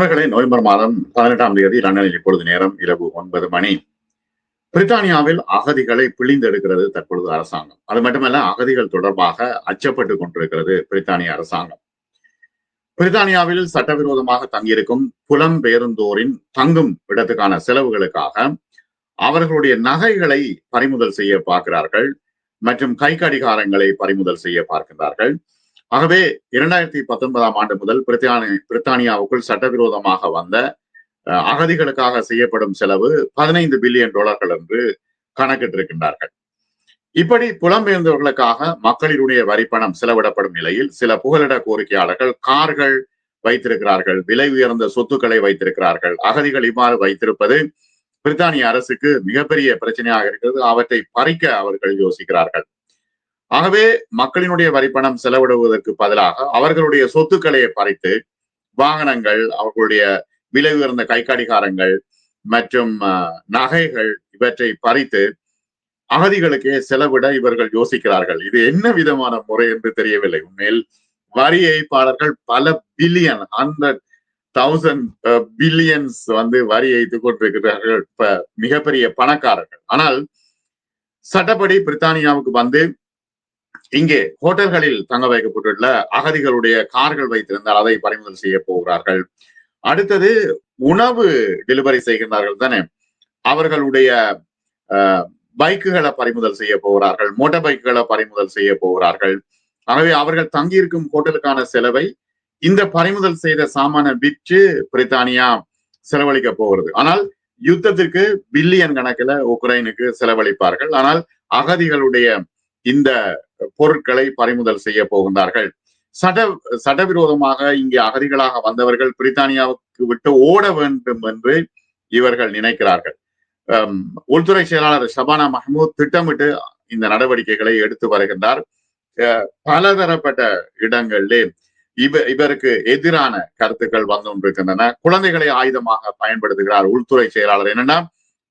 நண்பர்களே நவம்பர் மாதம் பதினெட்டாம் தேதி லண்டனில் இப்பொழுது நேரம் இரவு ஒன்பது மணி. பிரித்தானியாவில் அகதிகளை பிழிந்தெடுக்கிறது தற்பொழுது அரசாங்கம். அது மட்டுமல்ல அகதிகள் தொடர்பாக அச்சப்பட்டு கொண்டிருக்கிறது பிரித்தானிய அரசாங்கம். பிரித்தானியாவில் சட்டவிரோதமாக தங்கியிருக்கும் புலம் புலம்பெயர்ந்தோரின் தங்கும் இடத்துக்கான செலவுகளுக்காக அவர்களுடைய நகைகளை பறிமுதல் செய்ய பார்க்கிறார்கள் மற்றும் கை கடிகாரங்களை பறிமுதல் செய்ய பார்க்கிறார்கள் ஆகவே இரண்டாயிரத்தி பத்தொன்பதாம் ஆண்டு முதல் பிரித்தானி பிரித்தானியாவுக்குள் சட்டவிரோதமாக வந்த அஹ், அகதிகளுக்காக செய்யப்படும் செலவு பதினைந்து பில்லியன் டாலர்கள் என்று கணக்கிட்டிருக்கின்றார்கள். இப்படி புலம்பெயர்ந்தவர்களுக்காக மக்களினுடைய வரிப்பணம் செலவிடப்படும் நிலையில் சில புகலிட கோரிக்கையாளர்கள் கார்கள் வைத்திருக்கிறார்கள் விலை உயர்ந்த சொத்துக்களை வைத்திருக்கிறார்கள். அகதிகள் இவ்வாறு வைத்திருப்பது பிரித்தானிய அரசுக்கு மிகப்பெரிய பிரச்சனையாக இருக்கிறது. அவற்றை பறிக்க அவர்கள் யோசிக்கிறார்கள். ஆகவே மக்களினுடைய வரிப்பணம் செலவிடுவதற்கு பதிலாக அவர்களுடைய சொத்துக்களை பறித்து வாகனங்கள் அவர்களுடைய விலை உயர்ந்த கைக்கடிகாரங்கள் மற்றும் நகைகள் இவற்றை பறித்து அகதிகளுக்கே செலவிட இவர்கள் யோசிக்கிறார்கள். இது என்ன விதமான முறை என்று தெரியவில்லை. உண்மையில் வரி ஏய்ப்பாளர்கள் பல பில்லியன் ஹண்ட்ரட் தௌசண்ட் பில்லியன்ஸ் வந்து வரி ஏய்த்து கொண்டிருக்கிறார்கள். மிகப்பெரிய பணக்காரர்கள். ஆனால் சட்டப்படி பிரித்தானியாவுக்கு வந்து இங்கே ஹோட்டல்களில் தங்க வைக்கப்பட்டுள்ள அகதிகளுடைய கார்கள் வைத்திருந்தால் அதை பறிமுதல் செய்ய போகிறார்கள். அடுத்தது உணவு டெலிவரி செய்கின்றார்கள் தானே. அவர்களுடைய பைக்குகளை பறிமுதல் செய்ய போகிறார்கள். மோட்டார் பைக்குகளை பறிமுதல் செய்ய போகிறார்கள். ஆகவே அவர்கள் தங்கியிருக்கும் ஹோட்டலுக்கான செலவை இந்த பறிமுதல் செய்த சாமான விற்று பிரித்தானியா செலவழிக்க போகிறது. ஆனால் யுத்தத்திற்கு பில்லியன் கணக்கில் உக்ரைனுக்கு செலவழிப்பார்கள். ஆனால் அகதிகளுடைய இந்த பொருட்களை பறிமுதல் செய்ய போகின்றார்கள். சட சடவிரோதமாக இங்கே அகதிகளாக வந்தவர்கள் பிரித்தானியாவுக்கு விட்டு ஓட வேண்டும் என்று இவர்கள் நினைக்கிறார்கள். உள்துறை செயலாளர் ஷபானா மஹமூத் திட்டமிட்டு இந்த நடவடிக்கைகளை எடுத்து வருகின்றார். அஹ், பலதரப்பட்ட இடங்களிலே இவ இவருக்கு எதிரான கருத்துக்கள் வந்து கொண்டிருக்கின்றன. குழந்தைகளை ஆயுதமாக பயன்படுத்துகிறார் உள்துறை செயலாளர். என்னன்னா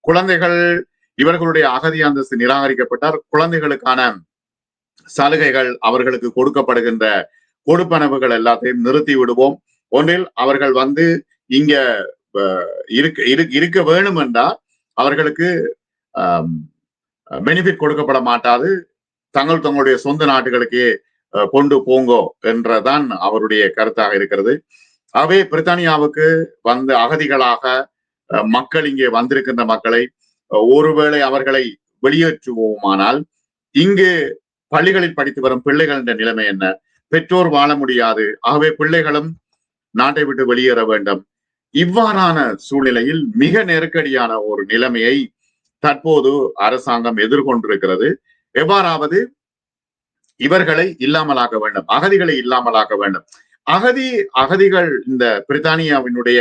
குழந்தைகள் இவர்களுடைய அகதி அந்தஸ்து நிராகரிக்கப்பட்டார் குழந்தைகளுக்கான சலுகைகள் அவர்களுக்கு கொடுக்கப்படுகின்ற கொடுப்பனவுகள் எல்லாத்தையும் நிறுத்தி விடுவோம். ஒன்றில் அவர்கள் வந்து இங்க இருக்க இரு- இருக்க வேணும் என்றால் அவர்களுக்கு பெனிஃபிட் கொடுக்கப்பட மாட்டாது. தங்கள் தங்களுடைய சொந்த நாட்டுகளுக்கே அஹ், கொண்டு போங்கோ என்றதான் அவருடைய கருத்தாக இருக்கிறது. ஆகவே பிரித்தானியாவுக்கு வந்த அகதிகளாக அஹ், மக்கள் இங்கே வந்திருக்கின்ற மக்களை ஒருவேளை அவர்களை வெளியேற்றுவோமானால் இங்கு பள்ளிகளில் படித்து வரும் பிள்ளைகளின் நிலைமை என்ன? பெற்றோர் வாழ முடியாது. ஆகவே பிள்ளைகளும் நாட்டை விட்டு வெளியேற வேண்டும். இவ்வாறான சூழ்நிலையில் மிக நெருக்கடியான ஒரு நிலைமையை தற்போது அரசாங்கம் எதிர்கொண்டிருக்கிறது. எவ்வாறாவது இவர்களை இல்லாமலாக்க வேண்டும். அகதிகளை இல்லாமலாக்க வேண்டும். அகதி அகதிகள் இந்த பிரித்தானியாவினுடைய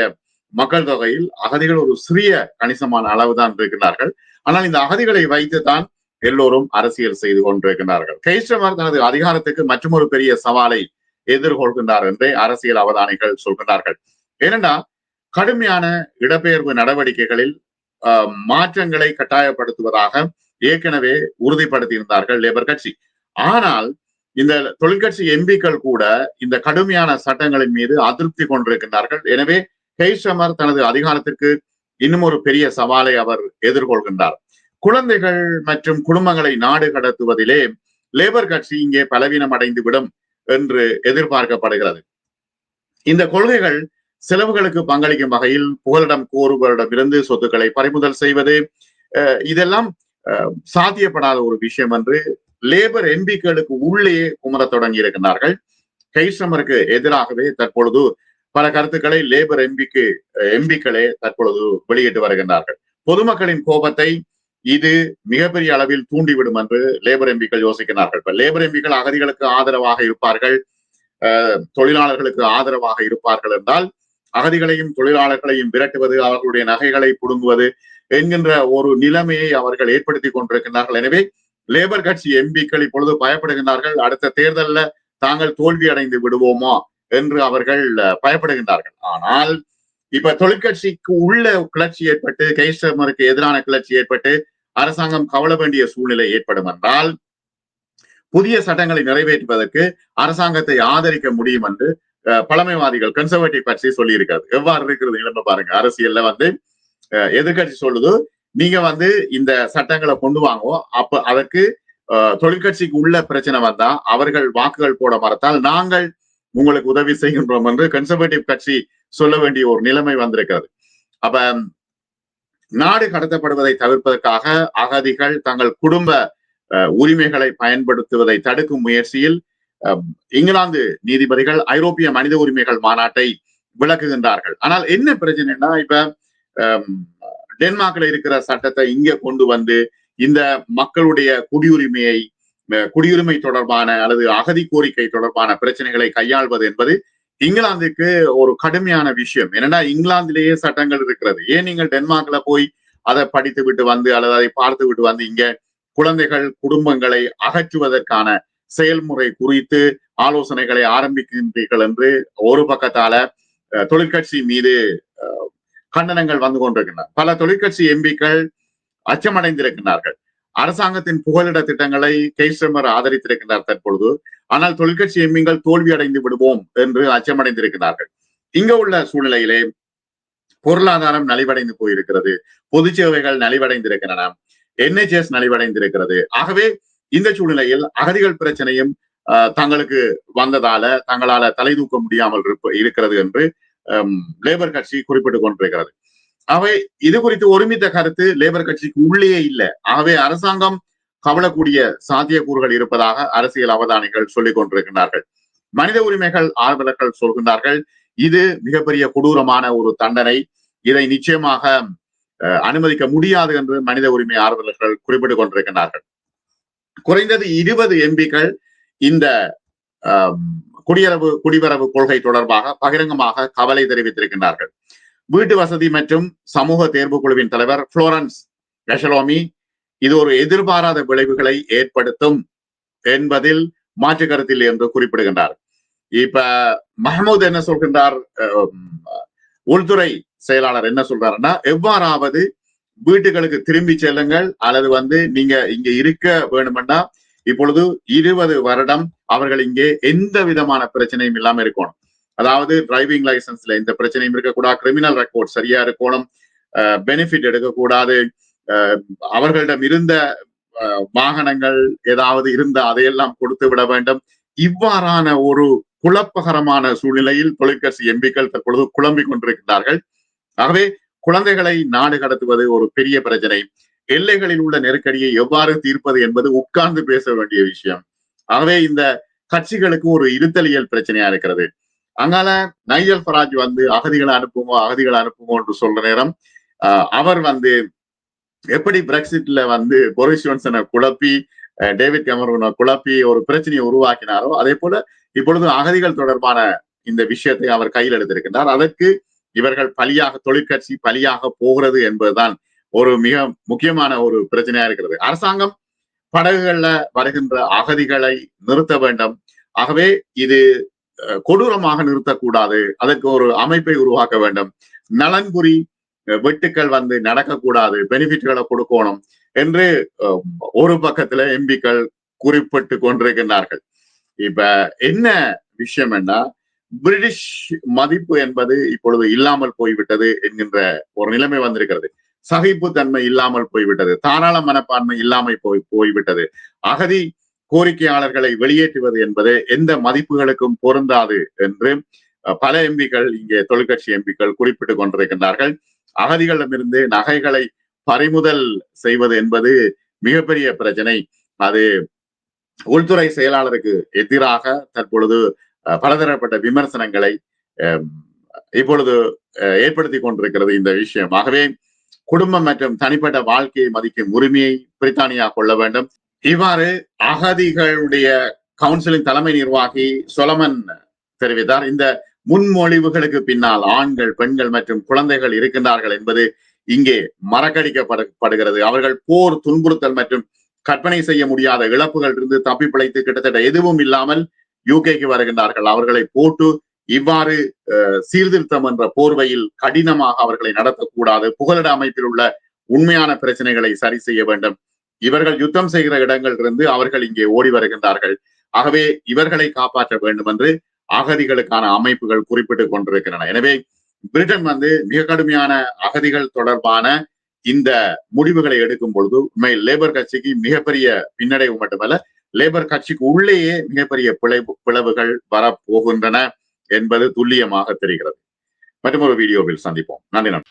மக்கள் தொகையில் அகதிகள் ஒரு சிறிய கணிசமான அளவுதான் இருக்கிறார்கள் ஆனால் இந்த அகதிகளை வைத்துதான் எல்லோரும் அரசியல் செய்து கொண்டிருக்கின்றார்கள் கைஸ்டமர் தனது அதிகாரத்துக்கு மற்றொரு பெரிய சவாலை எதிர்கொள்கின்றார் என்றே அரசியல் அவதானிகள் சொல்கின்றார்கள். ஏனென்றால் கடுமையான இடப்பெயர்வு நடவடிக்கைகளில் மாற்றங்களை கட்டாயப்படுத்துவதாக ஏற்கனவே உறுதிப்படுத்தியிருந்தார்கள் லேபர் கட்சி. ஆனால் இந்த தொழிற்கட்சி எம்பிக்கள் கூட இந்த கடுமையான சட்டங்களின் மீது அதிருப்தி கொண்டிருக்கின்றார்கள். எனவே ஹெய்ஷமர் தனது அதிகாரத்திற்கு இன்னும் ஒரு பெரிய சவாலை அவர் எதிர்கொள்கின்றார். குழந்தைகள் மற்றும் குடும்பங்களை நாடு கடத்துவதிலே லேபர் கட்சி இங்கே பலவீனம் அடைந்து விடும் என்று எதிர்பார்க்கப்படுகிறது. இந்த கொள்கைகள் செலவுகளுக்கு பங்களிக்கும் வகையில் புகலிடம் கோருபவரிடமிருந்து சொத்துக்களை பறிமுதல் செய்வது அஹ், இதெல்லாம் அஹ், சாத்தியப்படாத ஒரு விஷயம் என்று லேபர் எம்பிக்களுக்கு உள்ளே குமரத் தொடங்கி இருக்கின்றார்கள். கைஸ்டமருக்கு எதிராகவே தற்பொழுது பல கருத்துக்களை லேபர் எம்பிக்கு எம்பிக்களே தற்பொழுது வெளியிட்டு வருகின்றார்கள். பொதுமக்களின் கோபத்தை இது மிகப்பெரிய அளவில் தூண்டிவிடும் என்று லேபர் எம்பிக்கள் யோசிக்கிறார்கள். இப்ப லேபர் எம்பிக்கள் அகதிகளுக்கு ஆதரவாக இருப்பார்கள் தொழிலாளர்களுக்கு ஆதரவாக இருப்பார்கள் என்றால் அகதிகளையும் தொழிலாளர்களையும் விரட்டுவது அவர்களுடைய நகைகளை புடுங்குவது என்கின்ற ஒரு நிலைமையை அவர்கள் ஏற்படுத்தி கொண்டிருக்கிறார்கள் எனவே லேபர் கட்சி எம்பிக்கள் இப்பொழுது பயப்படுகின்றார்கள் அடுத்த தேர்தல்ல தாங்கள் தோல்வி அடைந்து விடுவோமா என்று அவர்கள் பயப்படுகின்றார்கள். ஆனால் இப்ப தொழிற்கட்சிக்கு உள்ள கிளர்ச்சி ஏற்பட்டு கைஸ்டமருக்கு எதிரான கிளர்ச்சி ஏற்பட்டு அரசாங்கம் கவல வேண்டிய சூழ்நிலை ஏற்படும் என்றால் புதிய சட்டங்களை நிறைவேற்றுவதற்கு அரசாங்கத்தை ஆதரிக்க முடியும் என்று அஹ், பழமைவாதிகள் கன்சர்வேட்டிவ் கட்சி சொல்லிருக்காரு எவ்வாறு இருக்கிறது நிலைமை பாருங்க. அரசியல்ல வந்து அஹ், எதிர்க்கட்சி சொல்லுது நீங்க வந்து இந்த சட்டங்களை கொண்டு வாங்கோ. அப்ப அதற்கு அஹ், தொழிற்கட்சிக்கு உள்ள பிரச்சனை வந்தா அவர்கள் வாக்குகள் போட மறத்தால் நாங்கள் உங்களுக்கு உதவி செய்கின்றோம் என்று கன்சர்வேட்டிவ் கட்சி சொல்ல வேண்டிய ஒரு நிலைமை வந்திருக்கிறது. அப்ப நாடு கடத்தப்படுவதை தவிர்ப்பதற்காக அகதிகள் தங்கள் குடும்ப உரிமைகளை பயன்படுத்துவதை தடுக்கும் முயற்சியில் இங்கிலாந்து நீதிபதிகள் ஐரோப்பிய மனித உரிமைகள் மாநாட்டை விளக்குகின்றார்கள். ஆனால் என்ன பிரச்சனைனா இப்ப டென்மார்க்ல இருக்கிற சட்டத்தை இங்க கொண்டு வந்து இந்த மக்களுடைய குடியுரிமையை குடியுரிமை தொடர்பான அல்லது அகதி கோரிக்கை தொடர்பான பிரச்சனைகளை கையாள்வது என்பது இங்கிலாந்துக்கு ஒரு கடுமையான விஷயம். என்னன்னா இங்கிலாந்திலேயே சட்டங்கள் இருக்கிறது. ஏன் நீங்கள் டென்மார்க்ல போய் அதை படித்து விட்டு வந்து அல்லது அதை பார்த்து விட்டு வந்து இங்க குழந்தைகள் குடும்பங்களை அகற்றுவதற்கான செயல்முறை குறித்து ஆலோசனைகளை ஆரம்பிக்கின்றீர்கள் என்று ஒரு பக்கத்தால தொழிற்கட்சி மீது கண்டனங்கள் வந்து கொண்டிருக்கின்றன. பல தொழிற்கட்சி எம்பிக்கள் அச்சமடைந்திருக்கிறார்கள் அரசாங்கத்தின் புகலிட திட்டங்களை கேஸ்டமர் ஆதரித்திருக்கிறார் தற்பொழுது. ஆனால் தொழிற்கட்சி எம்மிங்கள் தோல்வி அடைந்து விடுவோம் என்று அச்சமடைந்திருக்கிறார்கள். இங்க உள்ள சூழ்நிலையிலே பொருளாதாரம் நலிவடைந்து போயிருக்கிறது. பொது சேவைகள் நலிவடைந்திருக்கின்றன. என்ஹெச்எஸ் நலிவடைந்திருக்கிறது. ஆகவே இந்த சூழ்நிலையில் அகதிகள் பிரச்சனையும் தங்களுக்கு வந்ததால தங்களால தலை தூக்க முடியாமல் இருக்கிறது என்று லேபர் கட்சி குறிப்பிட்டுக் கொண்டிருக்கிறது. ஆகவே இது குறித்து ஒருமித்த கருத்து லேபர் கட்சிக்கு உள்ளே இல்லை. ஆகவே அரசாங்கம் கவலக்கூடிய சாத்தியக்கூறுகள் இருப்பதாக அரசியல் அவதானிகள் சொல்லிக் கொண்டிருக்கிறார்கள் மனித உரிமைகள் ஆர்வலர்கள் சொல்கின்றார்கள். இது மிகப்பெரிய கொடூரமான ஒரு தண்டனை. இதை நிச்சயமாக அஹ், அனுமதிக்க முடியாது என்று மனித உரிமை ஆர்வலர்கள் குறிப்பிட்டுக் கொண்டிருக்கிறார்கள் குறைந்தது இருபது எம்பிக்கள் இந்த குடியரவு குடிவரவு கொள்கை தொடர்பாக பகிரங்கமாக கவலை தெரிவித்திருக்கின்றார்கள். வீட்டு வசதி மற்றும் சமூக தேர்வு குழுவின் தலைவர் புளோரன்ஸ் கஷலோமி இது ஒரு எதிர்பாராத விளைவுகளை ஏற்படுத்தும் என்பதில் மாற்று கருத்தில் என்று குறிப்பிடுகின்றார். இப்ப மஹமூத் என்ன சொல்கின்றார்? உள்துறை செயலாளர் என்ன சொல்றாருன்னா எவ்வாறாவது வீட்டுகளுக்கு திரும்பி செல்லுங்கள் அல்லது வந்து நீங்க இங்க இருக்க வேணுமென்னா இப்பொழுது இருபது வருடம் அவர்கள் இங்கே எந்த விதமான பிரச்சனையும் இல்லாம இருக்கணும். அதாவது டிரைவிங் லைசன்ஸ்ல எந்த பிரச்சனையும் இருக்கக்கூடாது கிரிமினல் ரெக்கார்ட் சரியா இருக்கணும் பெனிஃபிட் எடுக்கக்கூடாது அஹ், அவர்களிடம் இருந்த அஹ், வாகனங்கள் ஏதாவது இருந்த அதையெல்லாம் கொடுத்து விட வேண்டும். இவ்வாறான ஒரு குழப்பகரமான சூழ்நிலையில் தொழிற்கட்சி எம்பிக்கள் தற்பொழுது குழம்பிக் கொண்டிருக்கிறார்கள். ஆகவே குழந்தைகளை நாடு கடத்துவது ஒரு பெரிய பிரச்சனை. எல்லைகளில் உள்ள நெருக்கடியை எவ்வாறு தீர்ப்பது என்பது உட்கார்ந்து பேச வேண்டிய விஷயம். ஆகவே இந்த கட்சிகளுக்கு ஒரு இருத்தலியல் பிரச்சனையா இருக்கிறது. அதனால நையல் ஃபராஜ் வந்து அகதிகளை அனுப்புமோ அகதிகளை அனுப்புமோ என்று சொல்ற நேரம் ஆஹ், அவர் வந்து எப்படி பிரெக்சிட்ல வந்து போரிஸ் ஜான்சனை குழப்பி டேவிட் கெமரூனை குழப்பி ஒரு பிரச்சனையை உருவாக்கினாரோ அதே போல இப்பொழுது அகதிகள் தொடர்பான இந்த விஷயத்தை அவர் கையில் எடுத்திருக்கின்றார். அதற்கு இவர்கள் பலியாக தொழிற்கட்சி பலியாக போகிறது என்பதுதான் ஒரு மிக முக்கியமான ஒரு பிரச்சனையா இருக்கிறது. அரசாங்கம் படகுகள்ல வருகின்ற அகதிகளை நிறுத்த வேண்டும். ஆகவே இது கொடூரமாக நிறுத்தக்கூடாது. அதற்கு ஒரு அமைப்பை உருவாக்க வேண்டும். நலன்புரி வெட்டுக்கள் வந்து நடக்கக்கூடாது. பெனிஃபிட்களை கொடுக்கணும் என்று ஒரு பக்கத்துல எம்பிக்கள் குறிப்பிட்டு கொண்டிருக்கின்றார்கள். இப்ப என்ன விஷயம் என்ன பிரிட்டிஷ் மதிப்பு என்பது இப்பொழுது இல்லாமல் போய்விட்டது என்கின்ற ஒரு நிலைமை வந்திருக்கிறது. சகிப்பு தன்மை இல்லாமல் போய்விட்டது. தாராள மனப்பான்மை இல்லாமல் போய் போய்விட்டது. அகதி கோரிக்கையாளர்களை வெளியேற்றுவது என்பது எந்த மதிப்புகளுக்கும் பொருந்தாது என்று பல எம்பிக்கள் இங்கே தொழிற்கட்சி எம்பிக்கள் குறிப்பிட்டுக் கொண்டிருக்கின்றார்கள். அகதிகளிடமிருந்து நகைகளை பறிமுதல் செய்வது என்பது மிகப்பெரிய பிரச்சனை. அது உள்துறை செயலாளருக்கு எதிராக தற்பொழுது அஹ், பலதரப்பட்ட விமர்சனங்களை அஹ், இப்பொழுது அஹ், ஏற்படுத்தி கொண்டிருக்கிறது இந்த விஷயம். ஆகவே குடும்பம் மற்றும் தனிப்பட்ட வாழ்க்கையை மதிக்கும் உரிமையை பிரித்தானியா கொள்ள வேண்டும். இவ்வாறு அகதிகளுடைய கவுன்சிலின் தலைமை நிர்வாகி சொலமன் தெரிவித்தார். இந்த முன்மொழிவுகளுக்கு பின்னால் ஆண்கள் பெண்கள் மற்றும் குழந்தைகள் இருக்கின்றார்கள் என்பது இங்கே மறக்கடிக்கப்படுகிறது. அவர்கள் போர் துன்புறுத்தல் மற்றும் கற்பனை செய்ய முடியாத இழப்புகள் இருந்து தப்பி பிழைத்து கிட்டத்தட்ட எதுவும் இல்லாமல் யூகேக்கு வருகின்றார்கள். அவர்களை போட்டு இவ்வாறு அஹ், சீர்திருத்தம் என்ற போர்வையில் கடினமாக அவர்களை நடத்தக்கூடாது. புகலிட அமைப்பில் உள்ள உண்மையான பிரச்சனைகளை சரி செய்ய வேண்டும். இவர்கள் யுத்தம் செய்கிற இடங்கள் இருந்து அவர்கள் இங்கே ஓடி வருகின்றார்கள். ஆகவே இவர்களை காப்பாற்ற வேண்டும் என்று அகதிகளுக்கான அமைப்புகள் குறிப்பிட்டுக் கொண்டிருக்கின்றன. எனவே பிரிட்டன் வந்து மிக கடுமையான அகதிகள் தொடர்பான இந்த முடிவுகளை எடுக்கும் பொழுது உண்மை லேபர் கட்சிக்கு மிகப்பெரிய பின்னடைவு மட்டுமல்ல லேபர் கட்சிக்கு உள்ளேயே மிகப்பெரிய பிளவு பிளவுகள் வரப்போகின்றன என்பது துல்லியமாக தெரிகிறது. மற்றும் ஒரு வீடியோவில் சந்திப்போம். நன்றி நன்றி.